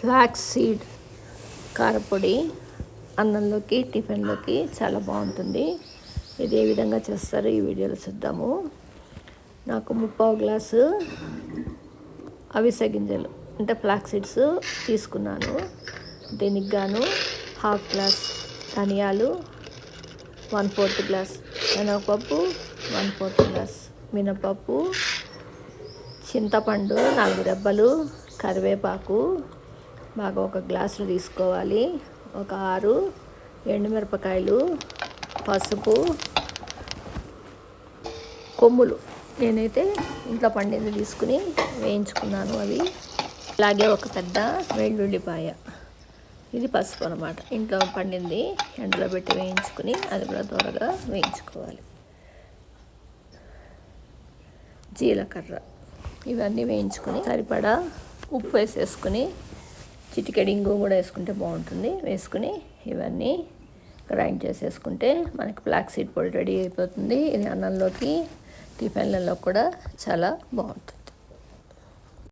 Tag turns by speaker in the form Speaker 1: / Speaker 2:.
Speaker 1: Flax seed కారపొడి అన్నంలోకి టిఫిన్లోకి చాలా బాగుంటుంది. ఇది ఏ విధంగా చేస్తారో ఈ వీడియోలో చూద్దాము. నాకు ముప్పావు గ్లాసు అవిసె గింజలు అంటే ఫ్లాక్స్ సీడ్స్ తీసుకున్నాను. దీనికి గాను హాఫ్ గ్లాస్ ధనియాలు వన్ ఫోర్త్ గ్లాస్ శనగపప్పు వన్ ఫోర్త్ గ్లాస్ మినపప్పు చింతపండు నాలుగు రెబ్బలు కరివేపాకు బాగా ఒక గ్లాసులు తీసుకోవాలి. ఒక ఆరు ఎండుమిరపకాయలు పసుపు కొమ్ములు నేనైతే ఇంట్లో పండింది తీసుకుని వేయించుకున్నాను అవి. అలాగే ఒక పెద్ద వెల్లుల్లిపాయ. ఇది పసుపు అనమాట ఇంట్లో పండింది ఎండలో పెట్టి వేయించుకుని అది కూడా త్వరగా వేయించుకోవాలి. జీలకర్ర ఇవన్నీ వేయించుకొని సరిపడా ఉప్పు వేసేసుకుని చిటికెడి ఇంగు కూడా వేసుకుంటే బాగుంటుంది. వేసుకుని ఇవన్నీ గ్రైండ్ చేసేసుకుంటే మనకి బ్లాక్ సీడ్ పొడి రెడీ అయిపోతుంది. ఇది అన్నంలోకి టిఫిన్లలో కూడా చాలా బాగుంటుంది.